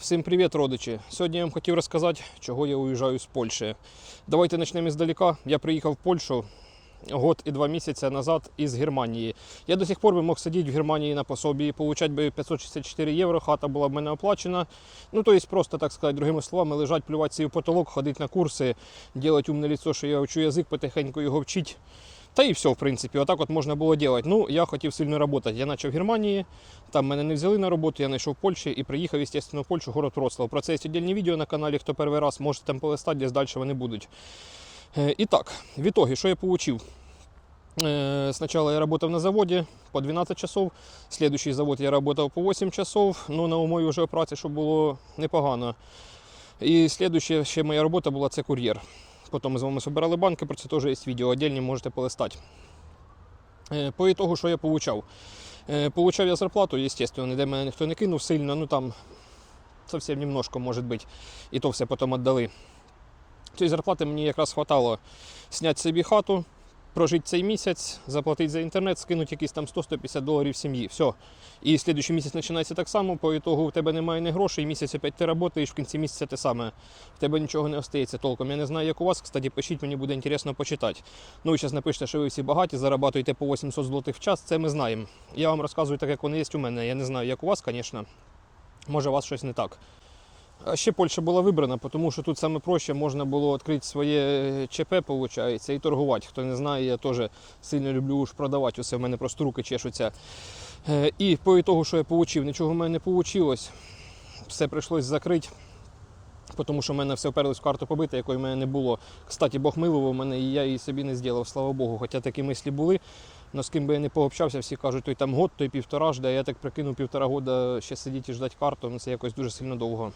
Всім привіт, родичі! Сьогодні я вам хотів розказати, чого я уїжджаю з Польщі. Давайте почнемо іздалека. Я приїхав в Польщу год і два місяці назад із Германії. Я до сих пор би мог сидіти в Германії на пособі отримати би 564 євро, хата була б в мене оплачена. Ну, тобто, просто, так сказати, другими словами, лежать, плювати свій потолок, ходити на курси, робити умне лицо, що я вчу язик, потихеньку його вчити. Та і все, в принципі, отак от можна було робити. Ну, я хотів сильно працювати. Я почав в Германії, там мене не взяли на роботу, я знайшов в Польщі і приїхав, звісно, в Польщу, город Вроцлав. Про це є віддільні відео на каналі, хто перший раз можете там полистати, десь далі вони будуть. Е, І так, в итоге, що я отримав? Э, Сначала я работал на заводе по 12 часов, следующий завод я работал по 8 часов, ну на умові вже праці, щоб було непогано. І слідуюча ще моя робота була це кур'єр. Потім ми з вами збирали банки, про це теж є відео, отдельні можете полистати. Е, По ітогу, що я получав? Е, Получав я зарплату, звісно, ніде мене ніхто не кинув сильно, ну там зовсім немножко, може бути, і то все потім віддали. Цієї зарплати мені якраз хватало зняти собі хату, прожити цей місяць, заплатити за інтернет, скинути якісь там 100-150 доларів сім'ї. Все. І слідуючий місяць починається так само, по ітогу у тебе немає ні грошей, місяць опять ти працюєш, в кінці місяця те саме. В тебе нічого не остається толком. Я не знаю, як у вас, кстати, пишіть, мені буде інтересно почитати. Ну, ви зараз напишете, що ви всі багаті, зарабатуєте по 800 злотих в час, це ми знаємо. Я вам розказую так, як вони є у мене. Я не знаю, як у вас, звісно. Може, у вас щось не так. А ще Польща була вибрана, тому що тут саме проще можна було відкрити своє ЧП, виходить, і торгувати. Хто не знає, я теж сильно люблю уж продавати усе, в мене просто руки чешуться. Е, І по ітогу, що я отримав, нічого в мене не вийшло. Все прийшлось закрити, тому що в мене все вперлось в карту побита, якої в мене не було. Кстати, Бог милував мене, і я її собі не зробив, слава Богу. Хоча такі мислі були. Но з ким би я не пообщався, всі кажуть, той там год, той півтора жде, я так прикинув півтора года ще сидіти і ждати карту, ну це якось дуже сильно довго.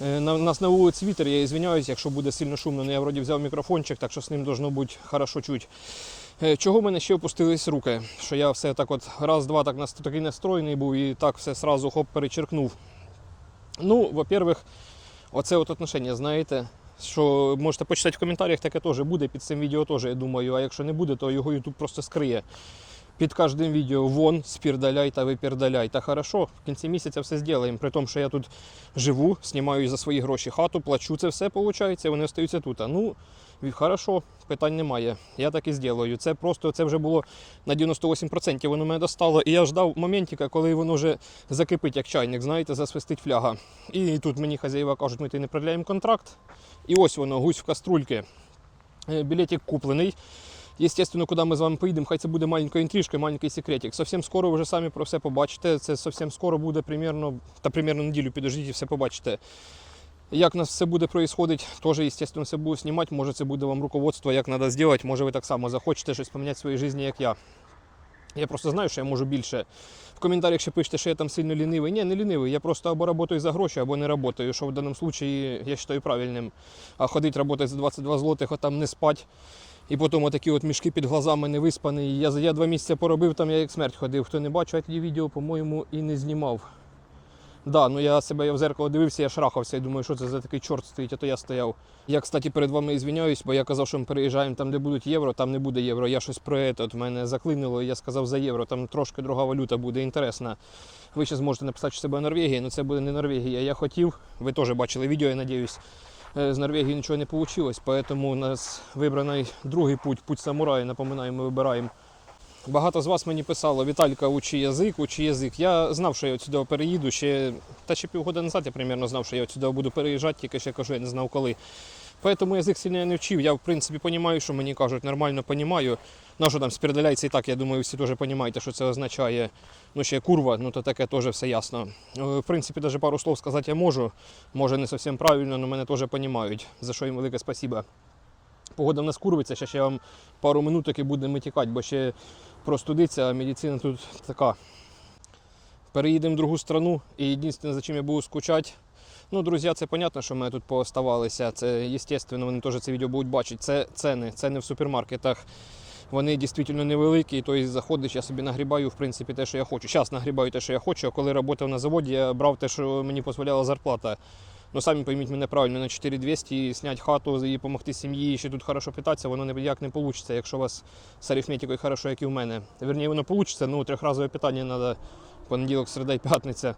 Е, у нас на вулиці вітер, я звиняюсь, якщо буде сильно шумно, але я вроді взяв мікрофончик, так що з ним должно бути хорошо чуть. Е, Чого в мене ще опустились руки? Що я все так от раз-два так такий настроєний був і так все сразу хоп перечеркнув. Ну, во-первых, оце от отношення, знаєте, що можете почитати в коментарях, таке теж буде під цим відео теж, я думаю, а якщо не буде, то його YouTube просто скриє. Під кожним відео вон, спірдаляй та випірдаляй. Та хорошо, в кінці місяця все зробимо. При тому, що я тут живу, знімаю за свої гроші хату, плачу це все, виходить, вони остаються тут. Ну, хорошо, питань немає. Я так і зроблю. Це просто це вже було на 98%. Воно мене достало. І я ждав моментика, коли воно вже закипить, як чайник, знаєте, засвистить фляга. І тут мені хазяїва кажуть, ми ти не продляємо контракт. І ось воно, гусь в каструльки. Е, Білетик куплений. Естественно, куди ми з вами поїдемо, хай це буде маленькою інтрижкою, маленький секретик. Совсем скоро ви вже самі про все побачите. Це совсем скоро буде примерно, та примерно неділю підождіть і все побачите. Як у нас все буде происходить, теж, естественно, все буду знімати. Може, це буде вам руководство, як треба зробити. Може, ви так само захочете щось поміняти в своїй житті, як я. Я просто знаю, що я можу більше. В коментарях ще пишете, що я там сильно лінивий. Ні, не лінивий. Я просто або працюю за гроші, або не працюю, що в даному випадку я вважаю правильним. А ходити працювати за 22 злотих, а там не спать. І потім отакі от мішки під глазами не виспаний. Я, я два місяці поробив, там я як смерть ходив. Хто не бачив, я тоді відео, по-моєму, і не знімав. Да, ну я себе я в зеркало дивився, я шрахався і думаю, що це за такий чорт стоїть, а то я стояв. Я, кстати, перед вами і звиняюсь, бо я казав, що ми переїжджаємо там, де будуть євро, там не буде євро. Я щось про це, от мене заклинило, і я сказав за євро, там трошки друга валюта буде інтересна. Ви ще зможете написати, що це буде Норвегія, але це буде не Норвегія. Я хотів, ви теж бачили відео, я надіюсь. Е, З Норвегії нічого не вийшло, тому у нас вибраний другий путь, путь самурая, напоминаю, ми вибираємо. Багато з вас мені писало, Віталька, учи язик, учи язик. Я знав, що я отсюди переїду ще, та ще півгода назад я примерно знав, що я отсюди буду переїжджати, тільки ще кажу, я не знав коли. Поэтому язик сильно не вчив. Я в принципі розумію, що мені кажуть, нормально розумію. Ну що там спередаляється і так, я думаю, всі теж розумієте, що це означає. Ну ще курва, ну то таке теж все ясно. Е, В принципі, навіть пару слов сказати я можу. Може не зовсім правильно, але мене теж розуміють, за що їм велике спасибо. Погода в нас курвиться, ще ще вам пару минуток і будемо тікати, бо ще простудиться, а медицина тут така. Переїдемо в другу страну і єдине, за чим я буду скучати. Ну, друзі, це понятно, що ми тут пооставалися. Це, звісно, вони теж це відео будуть бачити. Це ціни, ціни в супермаркетах. Вони дійсно невеликі, тобто заходиш, я собі нагрібаю в принципі те, що я хочу. Зараз нагрібаю те, що я хочу, а коли працював на заводі, я брав те, що мені дозволяла зарплата. Ну, самі пойміть мене правильно, на 4200 зняти хату і допомогти сім'ї, і ще тут хорошо питатися, воно ніяк не вийде, якщо у вас з арифметикою хорошо, як і в мене. Вірніше, воно вийде, ну трьохразове питання треба понеділок, середа і п'ятниця.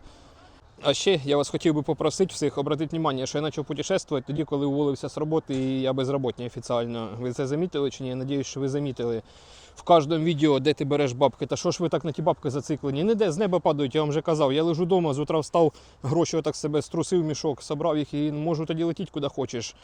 А ще я вас хотів би попросити всіх обратити увагу, що я почав путешествувати тоді, коли уволився з роботи і я безробітний офіційно. Ви це замітили чи ні? Я сподіваюся, що ви замітили. В кожному відео, де ти береш бабки, та що ж ви так на ті бабки зациклені? Не де з неба падають, я вам вже казав. Я лежу вдома, з утра встав, гроші отак себе струсив мішок, собрав їх і можу тоді летіти куди хочеш.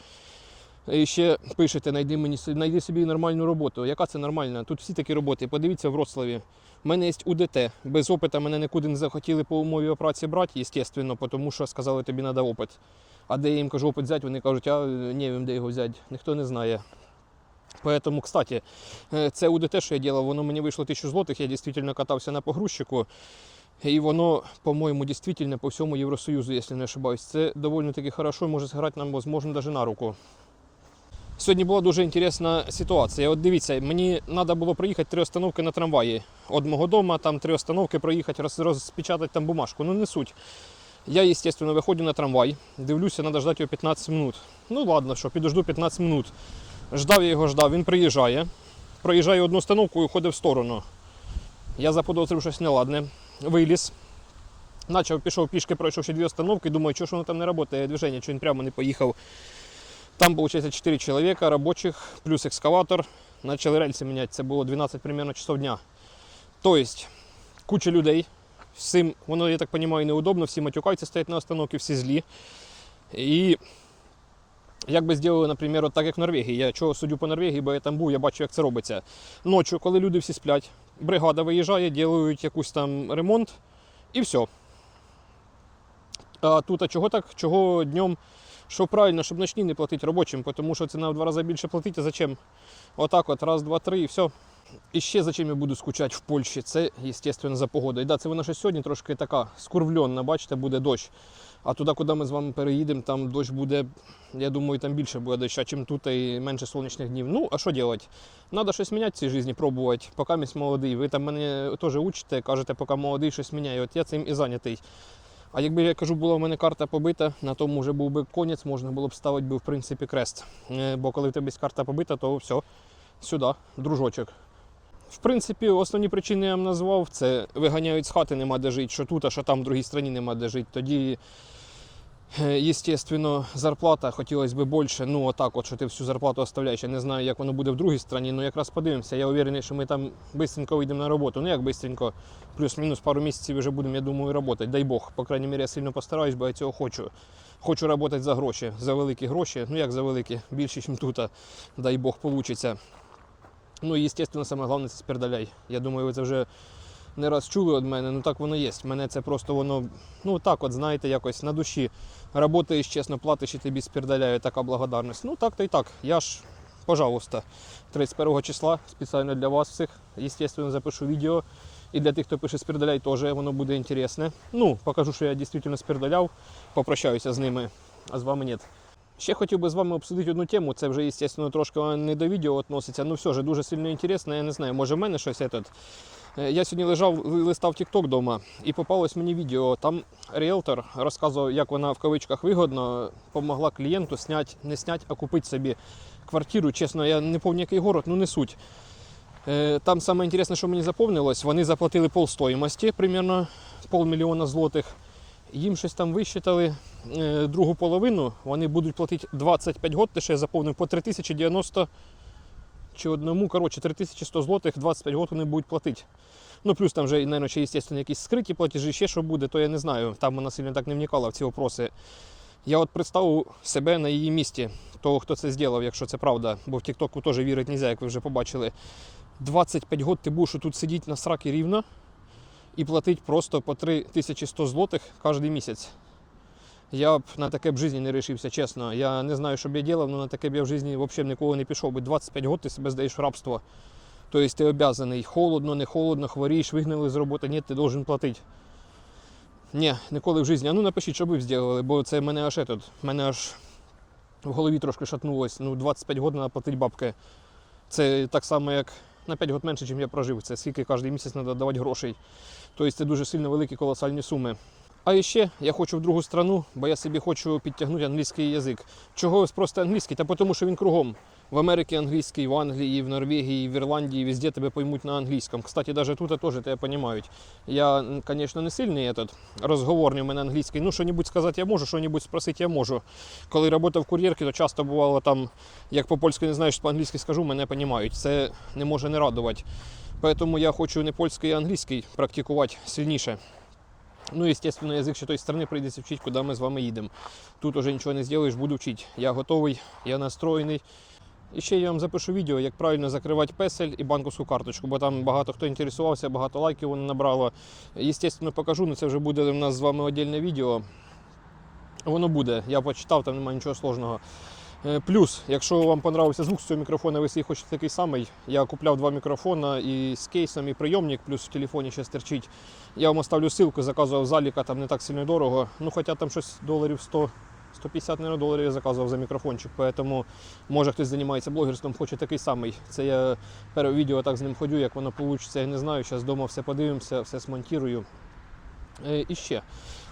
І ще пишете, знайди мені знайди собі нормальну роботу. Яка це нормальна? Тут всі такі роботи. Подивіться в Вроцлаві. У мене є УДТ. Без опиту мене нікуди не захотіли по умові праці брати, звісно, тому що сказали, тобі треба опит. А де я їм кажу опит взяти, вони кажуть, а не wiem, де його взяти. Ніхто не знає. Поэтому, кстати, е, це УДТ, що я ділав, воно мені вийшло 1000 злотих, я дійсно катався на погрузчику. І воно, по-моєму, дійсно по всьому Євросоюзу, якщо не ошибаюсь. Це доволі таки хорошо, може зіграти нам, можливо, навіть на руку. Сьогодні була дуже інтересна ситуація. От дивіться, мені треба було проїхати три остановки на трамваї. От мого дому, там три остановки проїхати, роз, розпечатати там бумажку. Ну не суть. Я, звісно, виходжу на трамвай, дивлюся, треба ждати його 15 минут. Ну ладно, що підожду 15 минут. Ждав я його, ждав, він приїжджає. Проїжджає одну остановку і уходить в сторону. Я заподозрив щось неладне. Виліз. Начав, пішов пішки, пройшов ще дві остановки, думаю, що ж воно там не працює, движення, що він прямо не поїхав. Там, получается, 4 человека рабочих, плюс экскаватор. Начали рельси менять, це було 12 примерно часов дня. Тобто, куча людей. Всім, воно, я так розумію, неудобно, всі матюкаються, стоять на остановці, всі злі. І як би зробили, наприклад, так як в Норвегії. Я чого суддю по Норвегії, бо я там був, я бачу, як це робиться. Ночі, коли люди всі сплять, бригада виїжджає, роблять якийсь там ремонт і все. А тут а чого так? Чого днем? Що правильно, щоб ночні не платити робочим, тому що ціна в два рази більше платити, а зачем? Отак от, раз, два, три і все. І ще за чим я буду скучати в Польщі, це, звісно, за погодою. Да, це вона ще сьогодні трошки така скурвльонна, бачите, буде дощ. А туди, куди ми з вами переїдемо, там дощ буде, я думаю, там більше буде доща, чим тут і менше сонячних днів. Ну, а що робити? Треба щось міняти в цій житті, пробувати. Поки ми молодий. Ви там мене теж учите, кажете, поки молодий щось міняє. От я цим і зайнятий. А якби я кажу, була в мене карта побита, на тому вже був би конець, можна було б ставити в принципі крест. Е, Бо коли в тебе карта побита, то все, сюди, дружочок. В принципі, основні причини я вам назвав: це виганяють з хати, нема де жити, що тут, а що там в другій країні нема де жити. Тоді, звісно, зарплата хотілося б більше. Ну, отак, от, що ти всю зарплату оставляєш. Я не знаю, як воно буде в другій країні, але якраз подивимося. Я уверений, що ми там швидко вийдемо на роботу. Ну як швидко, плюс-мінус пару місяців вже будемо, я думаю, працювати. Дай Бог. По крайній мірі, я сильно постараюсь, бо я цього хочу. Хочу працювати за гроші, за великі гроші. Ну як за великі, більше, ніж тут, дай Бог, вийде. Ну і, звісно, саме це спердаляй. Я думаю, ви це вже не раз чули від мене, ну так воно є. Мене це просто воно, ну так, от знаєте, якось на душі. Работаєш, чесно, платиш і тобі спердаляє така благодарність. Ну так то і так. Я ж, пожалуйста, 31 числа спеціально для вас всіх, звісно, запишу відео. І для тих, хто пише спердаляй, теж воно буде інтересне. Ну, покажу, що я дійсно спердаляв, попрощаюся з ними, а з вами ні. Ще хотів би з вами обсудити одну тему. Це вже, звісно, трошки не до відео відноситься. Ну все ж дуже сильно інтересно. Я не знаю, може в мене щось. Этот. Е, Я сьогодні лежав, листав TikTok вдома і попалось мені відео. Там ріелтор розказував, як вона в кавичках вигодно допомогла клієнту зняти, не зняти, а купити собі квартиру. Чесно, я не пам'ятаю, який город, ну не суть. Е, Там саме інтересне, що мені заповнилось, вони заплатили полстоїмості, примерно полмільйона злотих. Їм щось там висчитали е, другу половину, вони будуть платити 25 год, те, що я заповнив по 3090 чи одному, коротше, 3100 злотих, 25 год вони будуть платити. Ну, плюс там вже, мабуть, ще, звісно, якісь скриті платежі, ще що буде, то я не знаю. Там вона сильно так не вникала в ці вопроси. Я от представив себе на її місці, того, хто це зробив, якщо це правда, бо в Тіктоку теж вірити не можна, як ви вже побачили. 25 год ти будеш тут сидіти на сраки рівно і платити просто по 3100 злотих кожен місяць. Я б на таке б житті не рішився, чесно. Я не знаю, що б я робив, але на таке б я в житті взагалі ніколи не пішов. би 25 років ти себе здаєш в рабство. Тобто ти обязаний. Холодно, не холодно, хворієш, вигнали з роботи, ні, ти должен платити. Ні, ніколи в житті. А ну напишіть, що ви зробили, бо це мене аж этот, мене аж в голові трошки шатнулось. Ну, 25 років треба платити бабки. Це так само, як на 5 років менше, ніж я прожив. Це скільки кожен місяць треба давати грошей. Тобто це дуже сильно великі колосальні суми. А ще я хочу в другу страну, бо я собі хочу підтягнути англійський язик. Чого просто англійський? Та тому, що він кругом. В Америці англійський, в Англії, в Норвегії, в Ірландії, везде тебе поймуть на англійському. Кстати, даже тут теж тебе розуміють. Я, звісно, не сильний этот, розговорний у мене англійський. Ну, що-небудь сказати я можу, що-небудь спросити я можу. Коли працював в кур'єрці, то часто бувало там, як по-польськи не знаєш, по-англійськи скажу, мене розуміють. Це не може не радувати. Тому я хочу не польський, а англійський практикувати сильніше. Ну, естественно, язик ще тої сторони прийдеться вчити, куди ми з вами їдемо. Тут уже нічого не зробиш, буду вчити. Я готовий, я настроєний. І ще я вам запишу відео, як правильно закривати песель і банківську карточку, бо там багато хто інтересувався, багато лайків воно набрало. Естественно, покажу, але це вже буде у нас з вами окреме відео. Воно буде, я почитав, там немає нічого сложного. Е, Плюс, якщо вам понравився звук з цього мікрофона, ви якщо хочете такий самий, я купляв два мікрофона і з кейсом, і прийомник, плюс в телефоні ще стерчить. Я вам оставлю ссылку, заказував з Аліка, там не так сильно дорого. Ну, хоча там щось доларів 100, 150 наверное, доларів я заказував за мікрофончик, поэтому може хтось займається блогерством, хоче такий самий. Це я перше відео так з ним ходю, як воно вийде, я не знаю. Зараз вдома все подивимося, все смонтую. Е, І ще,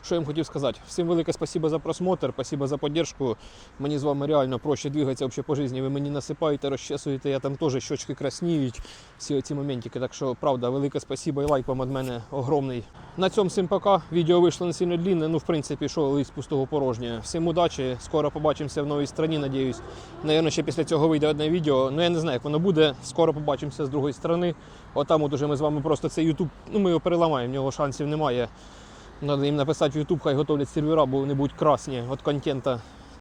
що я вам хотів сказати. Всім велике спасибо за просмотр, спасибо за поддержку. Мені з вами реально проще двигатися вообще по житті. Ви мені насипаєте, розчесуєте, я там теж щочки красніють, всі ці моментики. Так що, правда, велике спасибо і лайк вам від мене огромний. На цьому всім пока. Відео вийшло не сильно длинне, ну в принципі, що лист пустого порожнє. Всім удачі, скоро побачимося в новій страні, надіюсь. Наверно, ще після цього вийде одне відео. Ну я не знаю, як воно буде. Скоро побачимося з другої сторони. Отам от уже ми з вами просто цей YouTube, ну ми його переламаємо, в нього шансів немає. Надо їм написати в YouTube, хай готовлять сервера, бо вони будуть красні від контента.